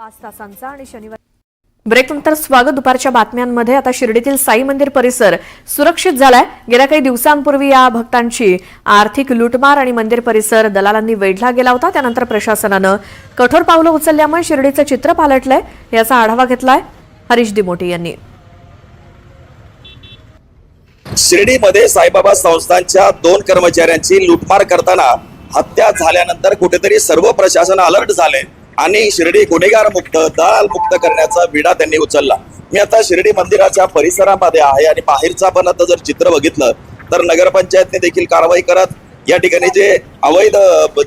पाच तासांचा आणि शनिवार ब्रेकनंतर स्वागत दुपारच्या बातम्यांमध्ये. आता शिर्डीतील साई मंदिर परिसर सुरक्षित झालाय. गेल्या काही दिवसांपूर्वी या भक्तांची आर्थिक लुटमार आणि मंदिर परिसर दलालांनी वेढला गेला होता. त्यानंतर प्रशासनानं कठोर पावलं उचलल्यामुळे शिर्डीचं चित्र पालटलंय याचा आढावा घेतलाय हरीश दिमोटे यांनी. शिर्डीमध्ये साईबाबा संस्थांच्या दोन कर्मचाऱ्यांची लुटमार करताना हत्या झाल्यानंतर कुठेतरी सर्व प्रशासन अलर्ट झाले आणि शिर्डी गुन्हेगार मुक्त दलाल मुक्त करण्याचा विडा त्यांनी उचलला. मी आता शिर्डी मंदिराच्या परिसरामध्ये आहे आणि बाहेरचा पण आता जर चित्र बघितलं तर नगरपंचायतने देखील कारवाई करत या ठिकाणी जे अवैध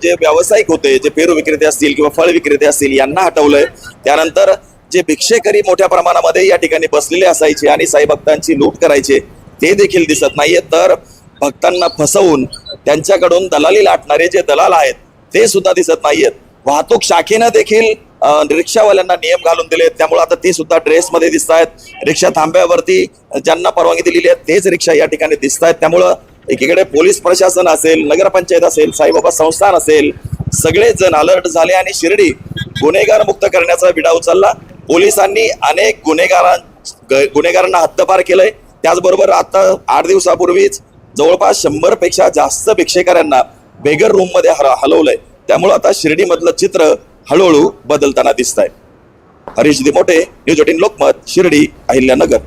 जे व्यावसायिक होते जे पेरू विक्रेते असतील किंवा फळ विक्रेते असतील यांना हटवलंय. त्यानंतर जे भिक्षेकरी मोठ्या प्रमाणामध्ये या ठिकाणी बसलेले असायचे आणि साई भक्तांची लूट करायचे ते देखील दिसत नाहीये. तर भक्तांना फसवून त्यांच्याकडून दलाली लाटणारे जे दलाल आहेत ते सुद्धा दिसत नाहीयेत. वाहतूक शाखेनं देखील रिक्षावाल्यांना नियम घालून दिले त्यामुळे आता ते सुद्धा ड्रेसमध्ये दिसत आहेत रिक्षा थांब्यावरती ज्यांना परवानगी दिलेली आहे तेच रिक्षा या ठिकाणी दिसत आहेत त्यामुळं एकीकडे पोलीस प्रशासन असेल नगरपंचायत असेल साईबाबा संस्थान असेल सगळेच जण अलर्ट झाले आणि शिर्डी गुन्हेगार मुक्त करण्याचा विडा उचलला पोलिसांनी अनेक गुन्हेगारां ग- गुन्हेगारांना हद्दपार केलंय. त्याचबरोबर आता आठ दिवसापूर्वीच जवळपास शंभरपेक्षा जास्त भिक्षेकऱ्यांना बेगर रूममध्ये हर- हलवलंय. त्यामुळं आता शिर्डीमधलं चित्र हळूहळू बदलताना दिसत आहे हरीश दिमोटे न्यूज एटीन लोकमत शिर्डी अहिल्यानगर.